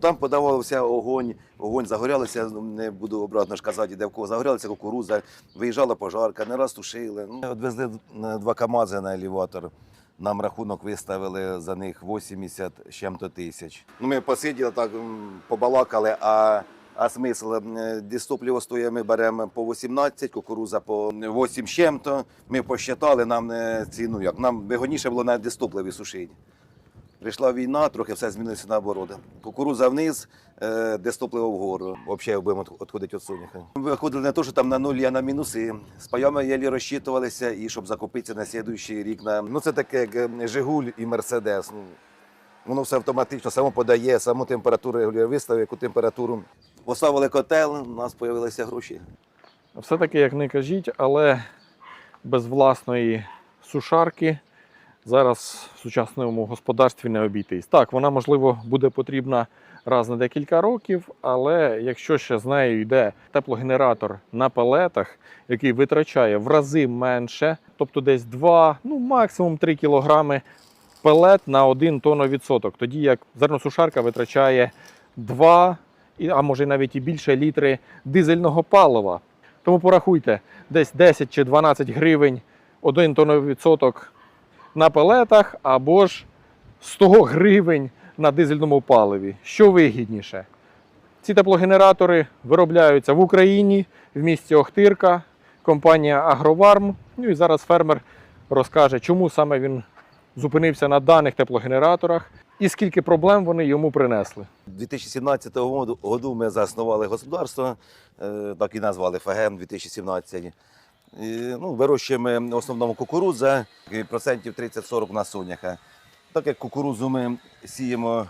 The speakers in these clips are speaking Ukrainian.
Там подавався огонь, огонь загорялися, ну, не буду обратно ж казати, де в кого загорялася кукуруза, виїжджала пожарка, не раз тушили. Ну, Відвезли е, два КАМАЗи на елеватор. Нам рахунок виставили за них 80 з чим-то тисяч. Ну, ми посиділи так, побалакали, а, а смисл е, дистопливо стоїть, ми беремо по 18, кукуруза по 8 з чим-то. Ми посчитали, нам не ціну як. Нам вигодніше було на дистопливі сушити. Прийшла війна, трохи все змінилося наоборот. Кукуруза вниз, е, де стопливо вгору. Взагалі будемо відходити від соняха. Виходили не то, що там на нулі, а на мінуси. З паями єлі розчитувалися, і щоб закупитися на слідуючий рік. На... Ну це таке як е, Жигуль і Мерседес. Ну, воно все автоматично, само подає, саму температуру регулює, виставив, яку температуру. Поставили котел, у нас з'явилися гроші. Все-таки, як не кажіть, але без власної сушарки зараз в сучасному господарстві не обійтись. Так, вона, можливо, буде потрібна раз на декілька років, але якщо ще з нею йде теплогенератор на пелетах, який витрачає в рази менше, тобто десь 2, ну максимум 3 кілограми пелет на 1 тонновідсоток, тоді як зерносушарка витрачає 2, а може навіть і більше літри дизельного палива. Тому порахуйте, десь 10 чи 12 гривень 1 тонновідсоток на пелетах, або ж 100 гривень на дизельному паливі. Що вигідніше? Ці теплогенератори виробляються в Україні, в місті Охтирка, компанія Агроварм. Ну і зараз фермер розкаже, чому саме він зупинився на даних теплогенераторах і скільки проблем вони йому принесли. 2017 году, году ми заснували господарство, е, так і назвали ФГМ 2017. Ну, вирощуємо в основному кукурудза, процентів 30-40 на соняха. Так як кукурудзу ми сіємо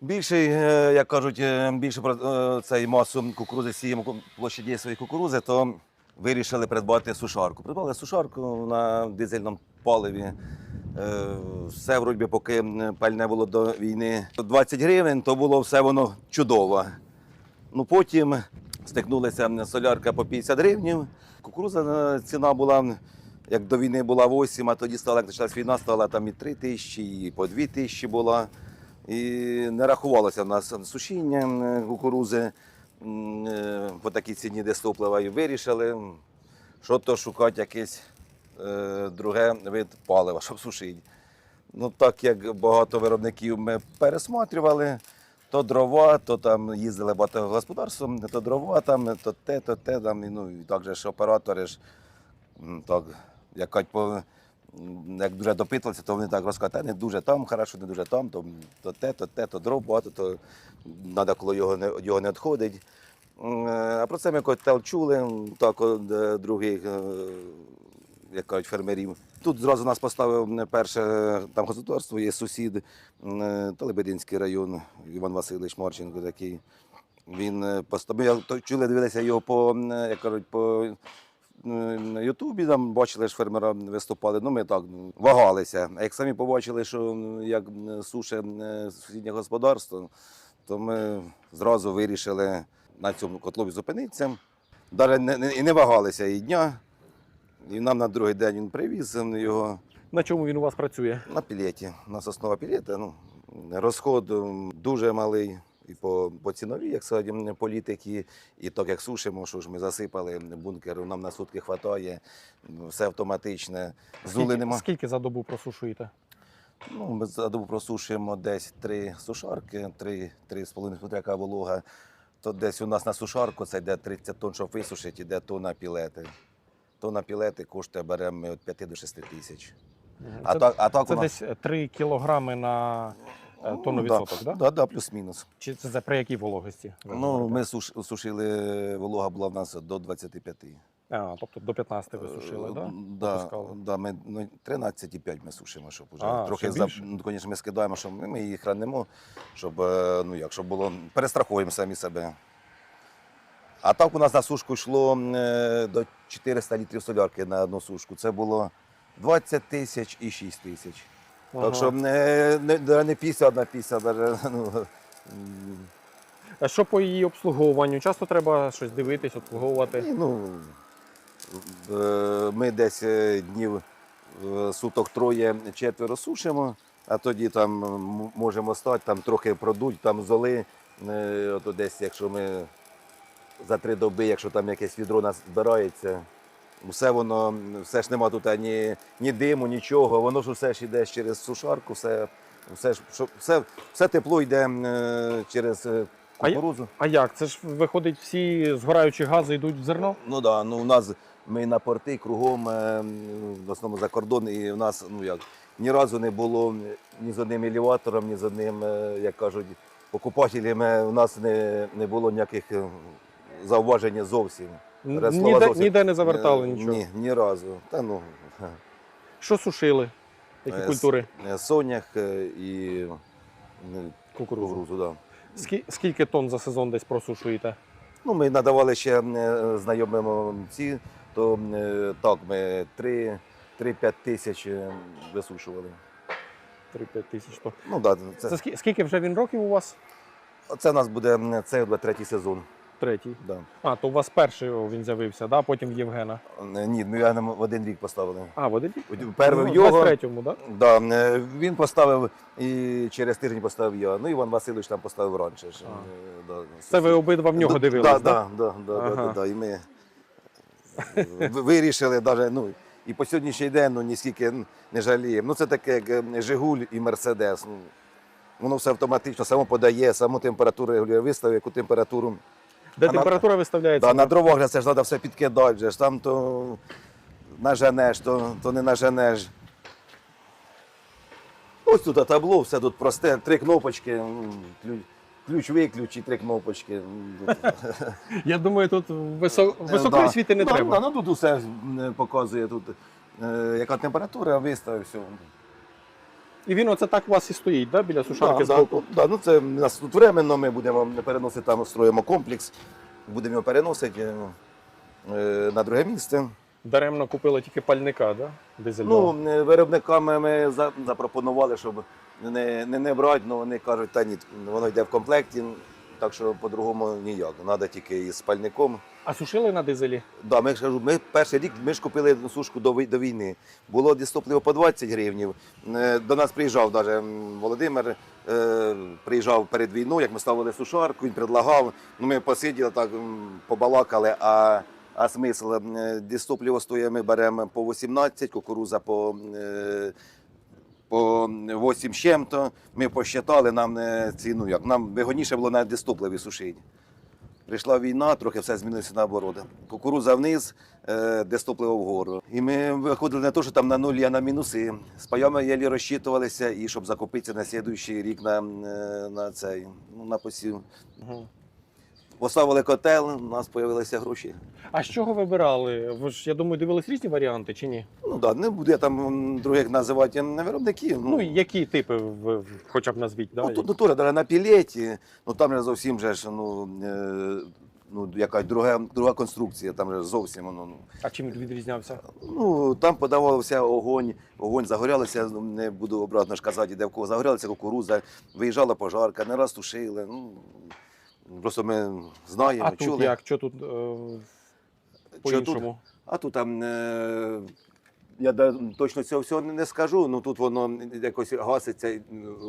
більше, е, як кажуть, е, більше е, цей масу кукурудзи сіємо площаді своєї кукурудзи, то вирішили придбати сушарку. Придбали сушарку на дизельному паливі. Все вроді, поки пальне було до війни 20 гривень, то було все воно чудово. Ну потім стикнулася солярка по 50 гривень. Кукуруза е, ціна була, як до війни була 8, а тоді стала, як почалась війна, стала там і 3 тисячі, і по 2 тисячі була. І не рахувалося в нас сушіння кукурузи е, по такій ціні, де стоплива, і вирішили, що то шукати якесь е, друге вид палива, щоб сушити. Ну, так як багато виробників ми пересматрювали, то дрова, то там їздили багато господарством, то дрова, там, то те, то те, там, ну, і так же ж оператори ж, так, як, як дуже допитувалися, то вони так розказують, «Та не дуже там, хорошо, не дуже там, то, то те, то те, то дров багато, то треба, коли його не, його не відходить. Е, А про це ми котел чули, так других, е, як кажуть, фермерів. Тут зразу нас поставив м, перше там господарство, є сусід, е, Телебединський район, Іван Васильович Марченко такий. Він е, поставив, чули, дивилися його по, е, як кажуть, по е, Ютубі, там бачили, що фермера виступали. Ну, ми так вагалися. А як самі побачили, що як суше е, сусіднє господарство, то ми зразу вирішили на цьому котлові зупинитися. Навіть не, не, не вагалися і дня. І нам на другий день він привіз його На чому він у вас працює? на пілеті. У нас основа пілета. Ну, розход дуже малий. І по, по ціновій, як сьогодні політики, і так як сушимо, що ж ми засипали бункер, нам на сутки вистачає, все автоматичне. Зули Скільки, нема. скільки за добу просушуєте? Ну, ми за добу просушуємо десь три сушарки, три, три з половиною футряка волога. То десь у нас на сушарку це йде 30 тонн, щоб висушити, йде тонна пілети. Тонна пілети коштує беремо ми від 5 до 6 тисяч. А це так, а так це у нас... десь 3 кілограми на е, тонну Ну, відсоток, да, так? да, да, плюс-мінус. Чи це за при якій вологості? ви Ну, говорите? ми суш, сушили, волога була в нас до 25. А, тобто до 15 ви сушили, Е, так? Да, Опускали. да, ми ну, 13,5 ми сушимо, щоб уже А, трохи ще за, більше? ну, звісно, ми скидаємо, що ми, ми їх хранимо, щоб е, ну як, щоб було перестрахуємо самі себе. А так у нас на сушку йшло е, до 400 літрів солярки на одну сушку. Це було 20 тисяч і 6 тисяч. Ага. Так що не, не, да, не 50 на 50, даже, ну, А що по її обслуговуванню? Часто треба щось дивитись, обслуговувати. І, ну, е, ми десь е, днів е, суток троє четверо сушимо, а тоді там можемо стати, там трохи продуть, там золи. Е, Ото десь, якщо ми за три доби, якщо там якесь відро нас збирається, все воно, все ж нема тут ні, ні диму, нічого, воно ж все ж йде через сушарку, все, все, ж- все, все тепло йде е, через е, А. А як? Це ж виходить, всі згораючі гази йдуть в зерно? Ну да, ну у нас ми на порти кругом, е, в основному за кордон, і у нас ну як ні разу не було ні з одним елеватором, ні з одним, як кажуть, покупателем. е, У нас не, не було ніяких зауважень зовсім. Ніде, зовсім. ніде не завертали нічого. Ні, ні разу. Та ну Що сушили? Які Е, культури? е, сонях е, і е, Кукурудзу. кукурудзу, да. Скі- Скільки тонн за сезон десь просушуєте? Ну, ми надавали ще знайомим ці, то так, ми 3-5 тисяч висушували. 3-5 тисяч тонн. Ну да, Це це, скільки вже він років у вас? це у нас буде це буде третій сезон. Третій. Да. А, то у вас перший він з'явився, да? потім в Євгена. Е, Ні, ну я нам в один рік поставили. А, в один рік? Перший Ну, в його. 23-му, да? Да, е, він поставив і через тиждень поставив я. Ну, Іван Васильович там поставив раніше. А. Е, Да. Це ви обидва в нього Да, дивились, да, да? да, да, да, да, да, да, І ми вирішили даже, ну, і по сьогоднішній день ну, ніскільки не жаліємо. Ну, це таке, як е, Жигуль і Мерседес. Ну, воно все автоматично, само подає, саму температуру регулює, виставив, яку температуру. Де А на- температура виставляється? Да, на дровах це ж треба все підкидати, ж, там то наженеш, то, то не наженеш. Ось тут табло, все тут просте, три кнопочки, ключ, ключ виключ і три кнопочки. Я думаю, тут висо... високої Да. світи не Да, треба. Да, ну тут усе показує, тут, е, яка температура, виставив, все. І він оце так у вас і стоїть, да? біля сушарки да, збоку? да, да, ну це у нас тут временно, ми будемо переносити, там строїмо комплекс, будемо його переносити е, на друге місце. Даремно купили тільки пальника, да? дизельного. Ну, е, виробниками ми за- запропонували, щоб не, не, не брати, але вони кажуть, та ні, воно йде в комплекті, так що по-другому ніяк. Треба тільки із спальником. А сушили на дизелі? Да, ми кажу, ми перший рік ми ж купили сушку до, до війни. Було дистопливо по 20 гривнів. Е, До нас приїжджав даже Володимир, е, приїжджав перед війною, як ми ставили сушарку, він предлагав. Ну, ми посиділи так, побалакали, а, а смисл е, дистопливо стоїть, ми беремо по 18, кукуруза по. По 8 з чим-то ми посчитали, нам е, ціну як. Нам вигодніше було на дистопливі сушити. Прийшла війна, трохи все змінилося наоборот. Кукуруза вниз, е, де стопливо вгору. І ми виходили не то, що там на нулі, а на мінуси. З паями єлі розчитувалися, і щоб закупитися на слідуючий рік на, е, на цей, ну, на посів. Поставили котел, у нас з'явилися гроші. А з чого вибирали? Ви ж, я думаю, дивились різні варіанти чи ні? Ну так, не буду я там других називати не виробників. Ну, які типи ви хоча б назвіть? Да? Ну, тут натура на пілеті, ну там же зовсім же ж, ну, е, ну, якась друга, друга конструкція, там же зовсім воно. Ну, А чим відрізнявся? Ну, там подавався огонь, огонь загорялися, ну, не буду обратно ж казати, де в кого загорялася кукуруза, виїжджала пожарка, не раз тушили. Ну, просто ми знаємо, А тут чули. як? Що тут е, по-іншому? А тут там. Е- я точно цього всього не скажу, ну тут воно якось гаситься, е,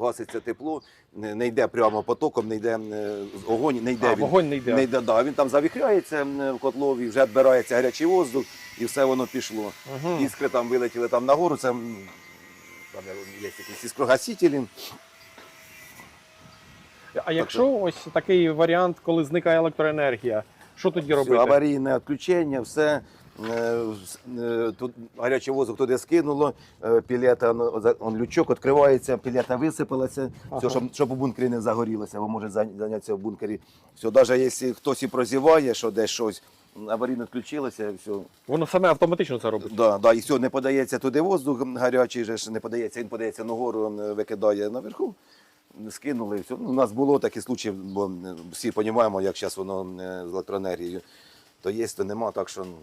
гаситься тепло, не не йде прямо потоком, не йде е, огонь, не йде А, він. вогонь не йде. Не йде, да. Він там завіхряється в котлові, вже відбирається гарячий воздух, і все воно пішло. Угу. Іскри там вилетіли там нагору, це там є якісь іскрогасителі. А якщо ось такий варіант, коли зникає електроенергія, що тоді робити? аварійне відключення, все. е, е, Тут гарячий воздух туди скинуло, е, пілета, ну, он лючок відкривається, пілета висипалася, Ага. все, щоб, щоб у бункері не загорілося, бо може зайнятися в бункері. Все, навіть якщо хтось і прозіває, що десь щось, аварійно включилося, і все. Воно саме автоматично це робить. Да, да, і все, не подається туди воздух гарячий, же не подається, він подається нагору, викидає наверху. Скинули і все. Ну, у нас було такі случаї, бо всі розуміємо, як зараз воно з електроенергією. То є, то нема, так що ну,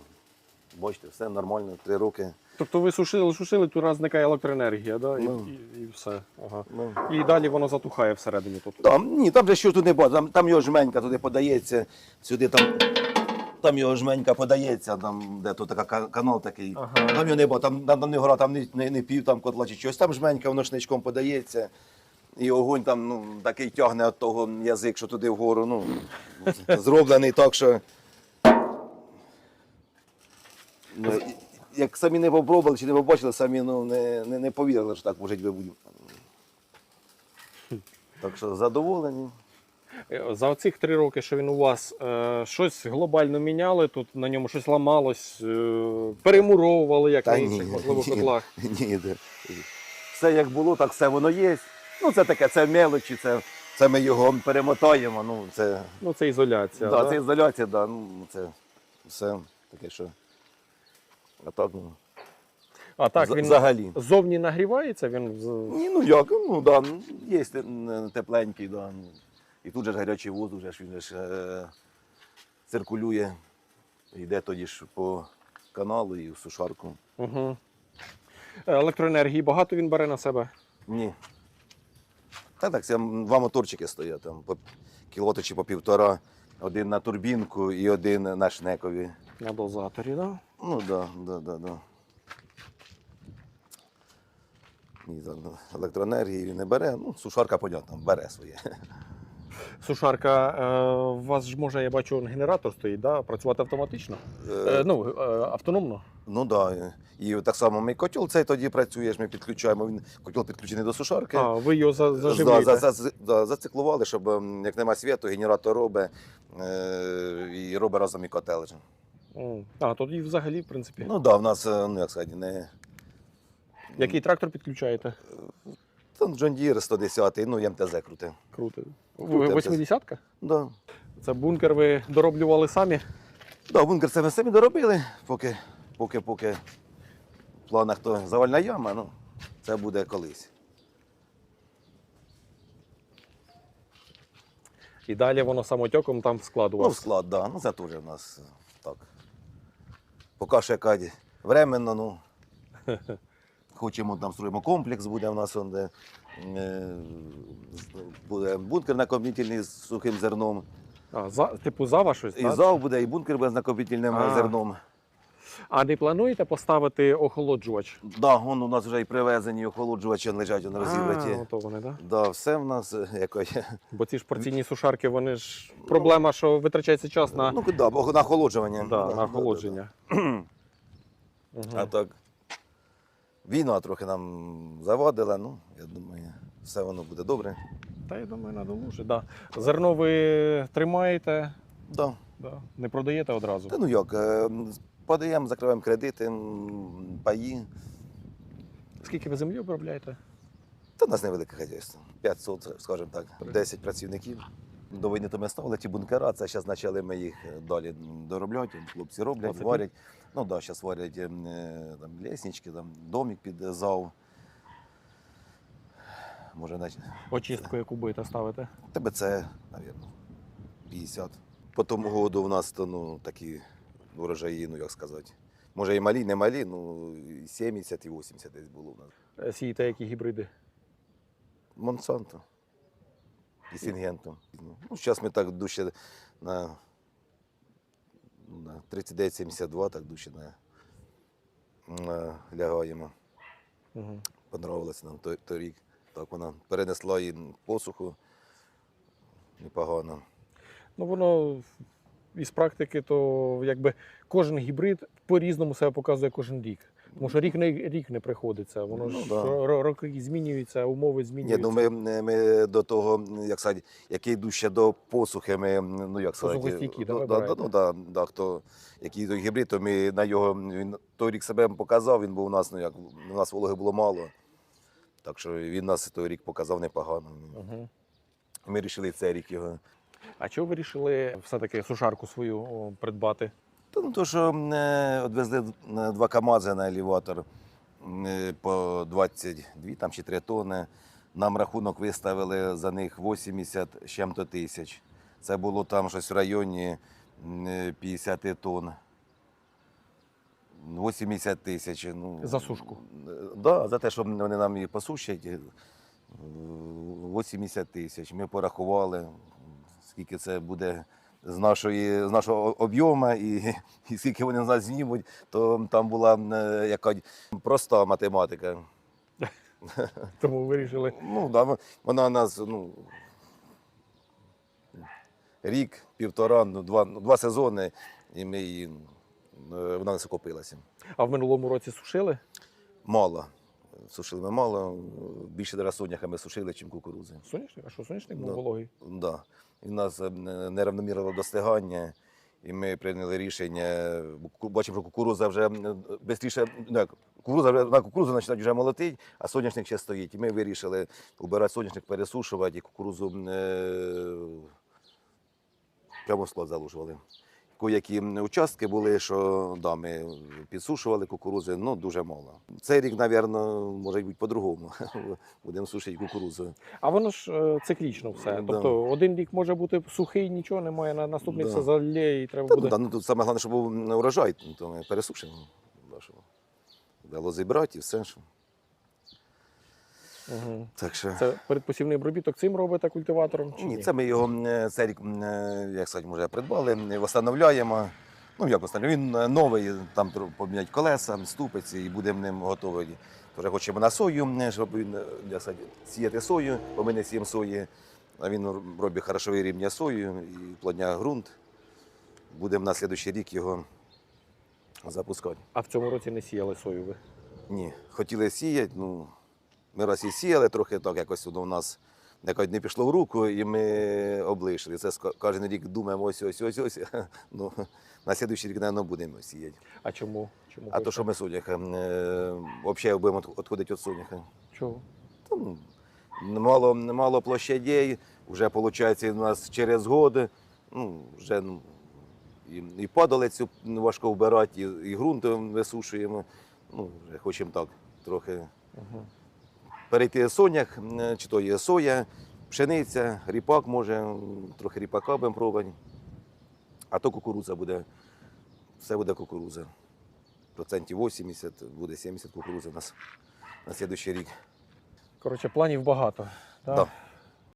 бачите, все нормально, три роки. Тобто ви сушили, сушили, тут раз зникає електроенергія, да? і, Ну. і, і все. Ага. Ну, І далі воно затухає всередині тут. там, ні, там же що тут не бачить, там, там його жменька туди подається, сюди там Там його жменька подається, там, де то така ка- канал такий. Ага. Там його небо, там на, на не гора, там не, не, не пів там котла чи щось. Там жменька, воно шничком подається. І огонь там ну, такий тягне від того язик, що туди вгору. Ну, зроблений так, що. Ну, як самі не попробували чи не побачили, самі ну, не, не, не повірили, що так може бути. Так що задоволені. За оцих три роки, що він у вас, е, щось глобально міняли, тут на ньому щось ламалось, е, перемуровували, як на інших, можливо, ні, котлах. Ні, де. Все як було, так все воно є. Ну, це таке, це мелочі, це, це ми його перемотаємо. Ну, це, Ну, це ізоляція. да, да? це ізоляція, да, ну, це все таке, що. А так, ну, А так, він взагалі. зовні нагрівається, він Ні, ну як, ну да, ну, є тепленький, да. Ну, і тут же ж гарячий воздух, ж він же ж е, циркулює, йде тоді ж по каналу і в сушарку. Угу. Електроенергії багато він бере на себе. Ні. Та так, це два моторчики стоять, там по кілоти чи по півтора. Один на турбінку і один на шнекові. На дозаторі, да? Ну да, да, да, да. Електроенергії він не бере, ну, сушарка, понятно, бере своє. Сушарка, е, у вас ж може, я бачу, генератор стоїть, да? працювати автоматично? Е, ну, е, автономно. Ну так. Да. І так само ми котел цей тоді працює, ми підключаємо, він котел підключений до сушарки. А, ви його за, За, заживлюєте. за, за, да, зациклували, щоб ем, як нема світу, генератор робить е, і робить разом і котел. А, тоді взагалі, в принципі. Ну так, да, в нас, е, ну як сказати, не. Який трактор підключаєте? Там John Deere 110, ну і МТЗ крути. Круто. Круто, Восьмидесятка? Да. Це бункер ви дороблювали самі? Да, бункер це ми самі доробили, поки, поки, поки в планах то завальна яма, ну це буде колись. І далі воно самотеком там в склад у Ну, в вас. склад, да. Ну це теж у нас так. Поки що яка временно, ну. Хочемо там строїмо комплекс, буде в нас он, де е, буде бункер накопітельний з сухим зерном. А, за, типу зава щось, І так? зал буде, і бункер буде з накопітельним А. зерном. А не плануєте поставити охолоджувач? Да, вон у нас вже і привезені охолоджувачі лежать он А, розібраті. ото вони, так? Да, все в нас е, якось. Бо ці ж порційні сушарки, вони ж проблема, що витрачається час на, Ну, да, бо на охолоджування. да, Да, на охолодження. да, Мгм. да. А так. Війна трохи нам завадила, ну, я думаю, все воно буде добре. Та я думаю, надолуже. Да. Зерно ви тримаєте, Да. да. не продаєте одразу. Та ну як, е, подаємо, закриваємо кредити, м, паї. Скільки ви землі обробляєте? Та в нас невелике хазяйство. 500, скажімо так, 10 працівників. До війни то ми ставили ті бункера, це зараз почали ми їх далі доробляти. Хлопці роблять, Оце варять. Ну так, да, зараз варять ем, е, там, ліснички, там, домик під зал. Може, на Очистку, яку будете ставити? тебе це, мабуть, 50. По тому году в нас то, ну, такі урожаї, ну як сказати. Може і малі, не малі, ну 70 і 80 десь було в нас. Е, Сієте які гібриди? Монсанто і Сінгентом. Ну, зараз ми так дужче на, на 39-72, так дужче на, на, лягаємо. Угу. Понравилося нам той, той рік. Так вона перенесла і посуху непогано. Ну воно із практики, то якби кожен гібрид по-різному себе показує кожен рік. Тому що рік не рік не приходиться. Воно Ну, ж да. роки змінюються, умови змінюються. Ні, ну ми, ми до того, як сказати, який йду ще до посухи, ми, ну як сказати, ну, да, да, ну, да, да, хто, який той гібрид, то ми на його, він той рік себе показав, він був у нас, ну як, у нас вологи було мало. Так що він нас той рік показав непогано. Угу. Ми вирішили цей рік його. А чого ви вирішили все-таки сушарку свою придбати? Та ну то, що е, відвезли е, два КАМАЗи на елеватор е, по 22 там, чи 3 тонни. Нам рахунок виставили за них 80 з чим-то тисяч. Це було там щось в районі е, 50 тонн. 80 тисяч. Ну, За сушку? Так, да, за те, що вони нам її посушать. е, 80 тисяч. Ми порахували, скільки це буде з, нашої, з нашого об'єму і, і скільки вони з нас знімуть, то там була е, яка проста математика. Тому вирішили. Ну, да, вона у нас ну, рік, півтора, ну, два, ну, два сезони, і ми її, е, вона не сокопилася. А в минулому році сушили? Мало. Сушили ми мало, більше зараз соняха ми сушили, ніж кукурудзи. Соняшник? А що соняшник був Да. вологий? Да. І в нас е, неравномірне достигання, і ми прийняли рішення. Бачимо, що кукурудза вже швидше, ну, як, вже на кукурудзу починає вже молотить, а соняшник ще стоїть. І ми вирішили убирати соняшник, пересушувати і кукурудзу е, прямо в склад залужували. Які участки були, що да, ми підсушували кукурудзи, ну дуже мало. Цей рік, мабуть, може бути по-другому. Будемо сушити кукурудзу. А воно ж е, циклічно все. Да. Тобто один рік може бути сухий, нічого немає, на наступний Да. все залє і треба Та, буде. ну, да, ну, тут саме головне, щоб був урожай, то ми пересушимо. Зібрати і все. Що. Угу. Так що... Це передпосівний обробіток цим робите культиватором? Чи ні, Ні, це ми його е, цей рік, е, як сказати, може, придбали, встановляємо. Ну, як встановлюємо, він е, новий, там поміняти колеса, ступиці і будемо ним готові. Вже хочемо на сою, щоб він, як сказати, сіяти сою, бо ми не сіємо сої, а він робить хорошовий рівня сою і плодня ґрунт. Будемо на наступний рік його запускати. А в цьому році не сіяли сою ви? Ні, хотіли сіяти, ну, ми раз і сіяли, трохи так якось воно у нас якось не пішло в руку, і ми облишили. Це кожен рік думаємо ось ось ось ось. Ну, на слідуючий рік, мабуть, будемо сіяти. А чому? чому А то, що ми соняха, е, взагалі будемо відходити від соняха. Чого? Та, ну, мало, мало площадей, вже виходить у нас через год, ну, вже ну, і, і падалицю важко вбирати, і, і ґрунт висушуємо. Ну, вже хочемо так трохи Угу. Перейти сонях, е, чи то є соя, пшениця, ріпак може, трохи ріпака будемо пробувати. А то кукурудза буде, все буде кукурудза. Процентів 80, буде 70 кукурудзи у нас на наступний рік. Коротше, планів багато. Так? Да.